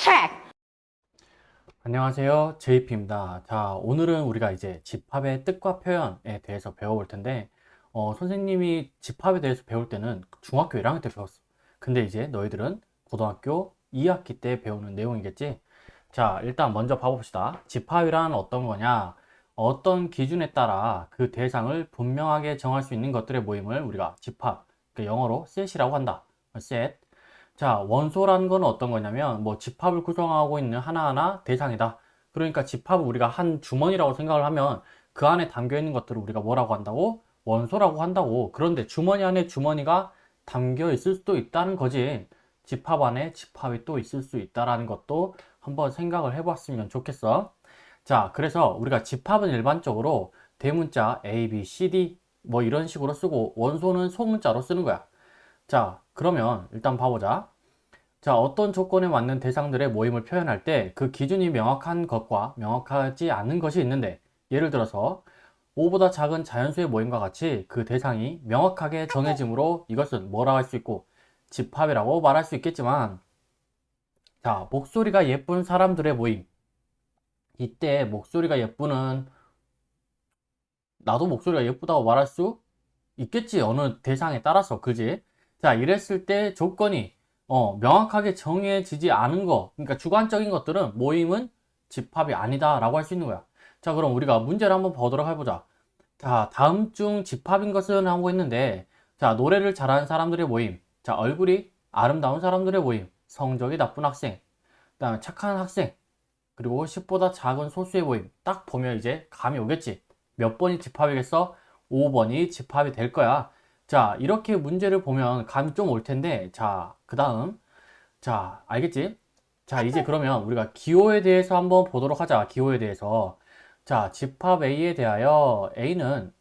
check. 안녕하세요. JP입니다. 자, 오늘은 우리가 이제 집합의 뜻과 표현에 대해서 배워볼 텐데, 어, 선생님이 집합에 대해서 배울 때는 중학교 1학년 때 배웠어. 근데 이제 너희들은 고등학교 2학기 때 배우는 내용이겠지? 자, 일단 먼저 봐봅시다. 집합이란 어떤 거냐? 어떤 기준에 따라 그 대상을 분명하게 정할 수 있는 것들의 모임을 우리가 집합, 그 영어로 set이라고 한다. set. 자, 원소라는 건 어떤 거냐면, 뭐, 집합을 구성하고 있는 하나하나 대상이다. 그러니까 집합을 우리가 한 주머니라고 생각을 하면, 그 안에 담겨 있는 것들을 우리가 뭐라고 한다고? 원소라고 한다고. 그런데 주머니 안에 주머니가 담겨 있을 수도 있다는 거지. 집합 안에 집합이 또 있을 수 있다라는 것도 한번 생각을 해봤으면 좋겠어. 자, 그래서 우리가 집합은 일반적으로 대문자 A, B, C, D 뭐 이런 식으로 쓰고, 원소는 소문자로 쓰는 거야. 자, 그러면 일단 봐보자. 자, 어떤 조건에 맞는 대상들의 모임을 표현할 때 그 기준이 명확한 것과 명확하지 않은 것이 있는데, 예를 들어서 5보다 작은 자연수의 모임과 같이 그 대상이 명확하게 정해짐으로 이것은 뭐라 할 수 있고 집합이라고 말할 수 있겠지만, 자, 목소리가 예쁜 사람들의 모임. 이때 목소리가 예쁘는 나도 목소리가 예쁘다고 말할 수 있겠지. 어느 대상에 따라서. 그지? 자, 이랬을 때 조건이 어, 명확하게 정해지지 않은 거, 그러니까 주관적인 것들은 모임은 집합이 아니다라고 할 수 있는 거야. 자, 그럼 우리가 문제를 한번 보도록 해보자. 자, 다음 중 집합인 것은 하고 있는데, 자, 노래를 잘하는 사람들의 모임, 자, 얼굴이 아름다운 사람들의 모임, 성적이 나쁜 학생, 그다음에 착한 학생, 그리고 10보다 작은 소수의 모임. 딱 보면 이제 감이 오겠지. 몇 번이 집합이겠어? 5번이 집합이 될 거야. 자, 이렇게 문제를 보면 감이 좀 올 텐데, 자, 그 다음. 자, 알겠지? 자, 이제 그러면 우리가 기호에 대해서 한번 보도록 하자. 기호에 대해서. 자, 집합 A에 대하여 A는,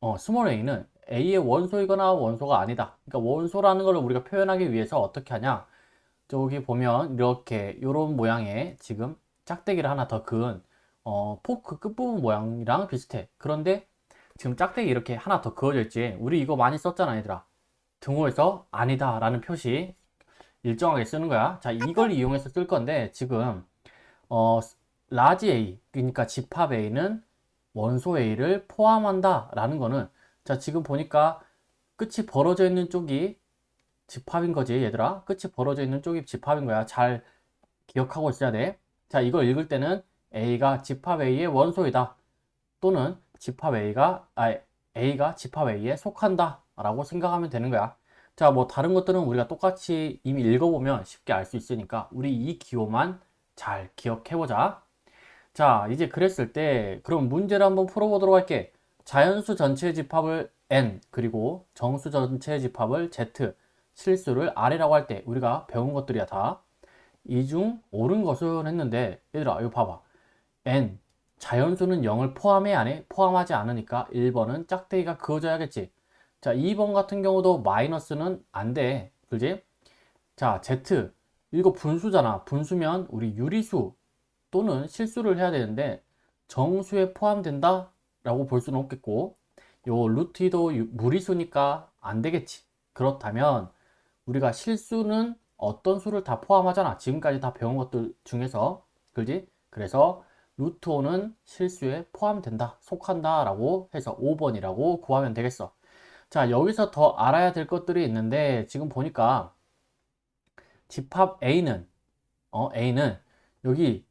어, 스몰 A는 A의 원소이거나 원소가 아니다. 그러니까 원소라는 걸 우리가 표현하기 위해서 어떻게 하냐? 저기 보면 이렇게 요런 모양의 지금 짝대기를 하나 더 그은 어, 포크 끝부분 모양이랑 비슷해. 그런데 지금 짝대기 이렇게 하나 더 그어져 있지. 우리 이거 많이 썼잖아, 얘들아. 등호에서 아니다 라는 표시 일정하게 쓰는 거야. 자, 이걸 이용해서 쓸 건데, 지금, 어, 라지 A, 그러니까 집합 A는 원소 A를 포함한다 라는 거는, 자, 지금 보니까 끝이 벌어져 있는 쪽이 집합인 거지, 얘들아. 끝이 벌어져 있는 쪽이 집합인 거야. 잘 기억하고 있어야 돼. 자, 이걸 읽을 때는 A가 집합 A의 원소이다. 또는 집합 A가, 아, A가 집합 A에 속한다. 라고 생각하면 되는 거야. 자, 뭐 다른 것들은 우리가 똑같이 이미 읽어보면 쉽게 알 수 있으니까 우리 이 기호만 잘 기억해보자. 자, 이제 그랬을 때 그럼 문제를 한번 풀어보도록 할게. 자연수 전체의 집합을 N 그리고 정수 전체의 집합을 Z 실수를 R이라고 할 때 우리가 배운 것들이야 다. 이중 옳은 것은 했는데 얘들아 이거 봐봐. N 자연수는 0을 포함해 안 해? 포함하지 않으니까 1번은 짝대기가 그어져야겠지. 자, 2번 같은 경우도 마이너스는 안 돼. 그지? 자, Z. 이거 분수잖아. 분수면 우리 유리수 또는 실수를 해야 되는데 정수에 포함된다? 라고 볼 수는 없겠고 요 루트도 유- 무리수니까 안 되겠지. 그렇다면 우리가 실수는 어떤 수를 다 포함하잖아. 지금까지 다 배운 것들 중에서. 그지? 그래서 루트 5는 실수에 포함된다. 속한다. 라고 해서 5번이라고 구하면 되겠어. 자, 여기서 더 알아야 될 것들이 있는데, 지금 보니까, 집합 A는, 어, A는, 여기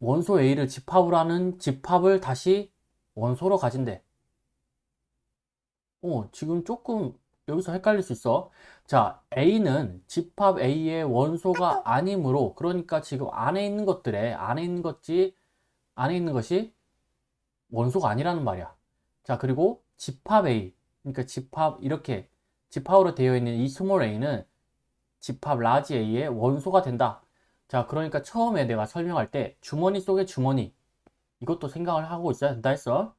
원소 A를 집합으로 하는 집합을 다시 원소로 가진대. 어, 지금 조금 여기서 헷갈릴 수 있어. 자, A는 집합 A의 원소가 아니므로, 그러니까 지금 안에 있는 것들에, 안에 있는 것이, 안에 있는 것이 원소가 아니라는 말이야. 자, 그리고 집합 A, 그러니까 집합 이렇게 집합으로 되어 있는 이 스몰 a는 집합 라지 a의 원소가 된다. 자, 그러니까 처음에 내가 설명할 때 주머니 속의 주머니 이것도 생각을 하고 있어야 된다 했어.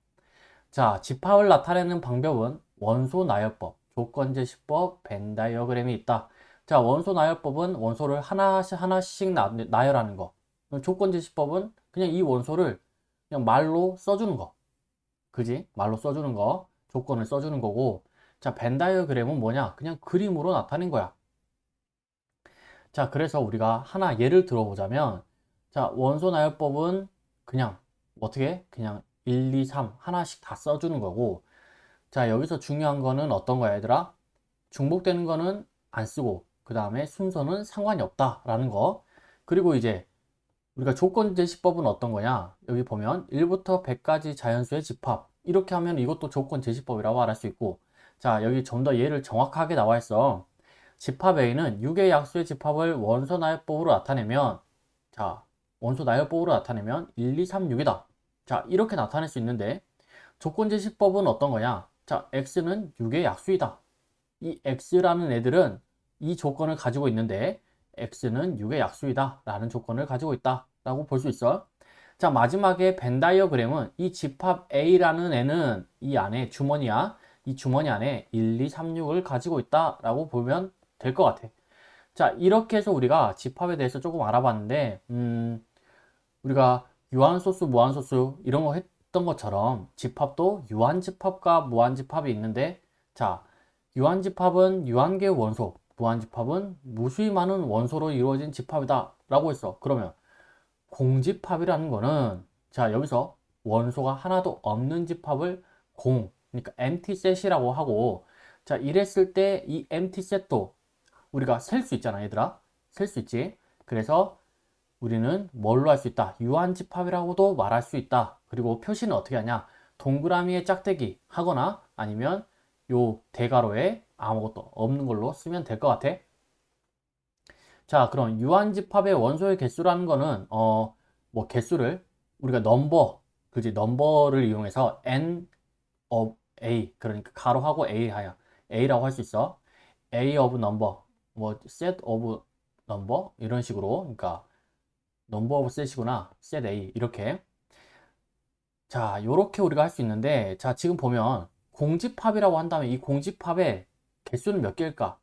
자, 집합을 나타내는 방법은 원소 나열법, 조건제시법, 벤 다이어그램이 있다. 자, 원소 나열법은 원소를 하나씩 하나씩 나, 나열하는 거. 조건제시법은 그냥 이 원소를 그냥 말로 써주는 거. 그지? 말로 써주는 거. 조건을 써주는 거고 자, 벤 다이어그램은 뭐냐? 그냥 그림으로 나타낸 거야. 자, 그래서 우리가 하나 예를 들어보자면, 자, 원소 나열법은 그냥 어떻게? 그냥 1, 2, 3 하나씩 다 써주는 거고, 자, 여기서 중요한 거는 어떤 거야, 얘들아? 중복되는 거는 안 쓰고, 그 다음에 순서는 상관이 없다라는 거. 그리고 이제 우리가 조건 제시법은 어떤 거냐? 여기 보면 1부터 100까지 자연수의 집합. 이렇게 하면 이것도 조건 제시법이라고 말할 수 있고, 자, 여기 좀 더 예를 정확하게 나와 있어. 집합 A는 6의 약수의 집합을 원소 나열법으로 나타내면, 자, 원소 나열법으로 나타내면 1, 2, 3, 6이다. 자, 이렇게 나타낼 수 있는데, 조건 제시법은 어떤 거냐? 자, X는 6의 약수이다. 이 X라는 애들은 이 조건을 가지고 있는데, X는 6의 약수이다. 라는 조건을 가지고 있다. 라고 볼 수 있어. 자, 마지막에 벤 다이어그램은 이 집합 A라는 애는 이 안에 주머니야. 이 주머니 안에 1, 2, 3, 6을 가지고 있다. 라고 보면 될 것 같아. 자, 이렇게 해서 우리가 집합에 대해서 조금 알아봤는데, 음, 우리가 유한소수, 무한소수 이런 거 했던 것처럼 집합도 유한집합과 무한집합이 있는데, 자, 유한집합은 유한계의 원소, 무한집합은 무수히 많은 원소로 이루어진 집합이다. 라고 했어. 그러면 공집합이라는 거는 자 여기서 원소가 하나도 없는 집합을 공 그러니까 empty set이라고 하고 자 이랬을 때 이 empty set도 우리가 셀 수 있잖아 얘들아 셀 수 있지 그래서 우리는 뭘로 할 수 있다 유한집합이라고도 말할 수 있다 그리고 표시는 어떻게 하냐 동그라미에 짝대기 하거나 아니면 요 대괄호에 아무것도 없는 걸로 쓰면 될 것 같아 자, 그럼 유한집합의 원소의 개수라는 거는 어, 뭐 개수를 우리가 넘버, 그지? 넘버를 이용해서 n of a 그러니까 가로하고 a 하야 a라고 할 수 있어. a of number, 뭐 set of number 이런 식으로 그러니까 number of set이구나. set a 이렇게. 자, 요렇게 우리가 할 수 있는데 자, 지금 보면 공집합이라고 한다면 이 공집합의 개수는 몇 개일까?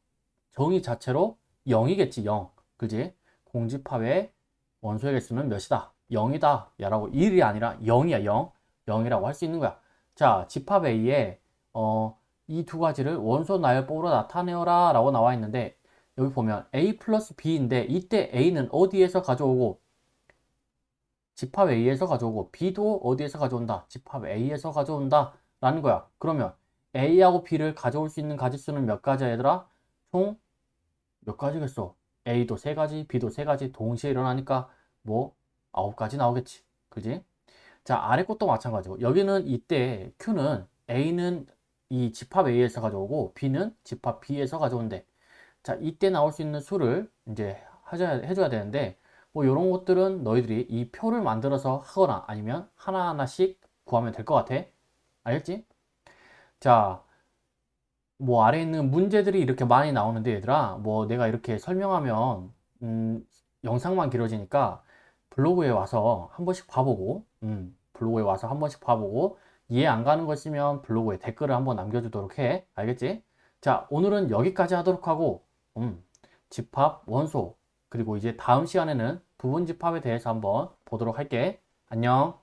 정의 자체로 0이겠지, 0. 그지? 공집합의 원소의 개수는 몇이다? 0이다. 야라고 1이 아니라 0이야, 0. 0이라고 할 수 있는 거야. 자, 집합 A에 어, 이 두 가지를 원소 나열법으로 나타내어라 라고 나와 있는데 여기 보면 A 플러스 B인데 이때 A는 어디에서 가져오고 집합 A에서 가져오고 B도 어디에서 가져온다? 집합 A에서 가져온다 라는 거야. 그러면 A하고 B를 가져올 수 있는 가지수는 몇 가지야 얘들아? 총 몇 가지겠어? A도 세 가지, B도 세 가지 동시에 일어나니까 뭐 아홉 가지 나오겠지. 그지? 자, 아래 것도 마찬가지고 여기는 이때 Q는 A는 이 집합 A에서 가져오고 B는 집합 B에서 가져온대. 자, 이때 나올 수 있는 수를 이제 해줘야, 해줘야 되는데 뭐 이런 것들은 너희들이 이 표를 만들어서 하거나 아니면 하나하나씩 구하면 될 것 같아. 알겠지? 자, 뭐 아래 있는 문제들이 이렇게 많이 나오는데 얘들아 뭐 내가 이렇게 설명하면 음, 영상만 길어지니까 블로그에 와서 한 번씩 봐보고 음, 블로그에 와서 한 번씩 봐보고 이해 안 가는 거 있으면 블로그에 댓글을 한번 남겨주도록 해. 알겠지? 자 오늘은 여기까지 하도록 하고 음, 집합 원소 그리고 이제 다음 시간에는 부분 집합에 대해서 한번 보도록 할게. 안녕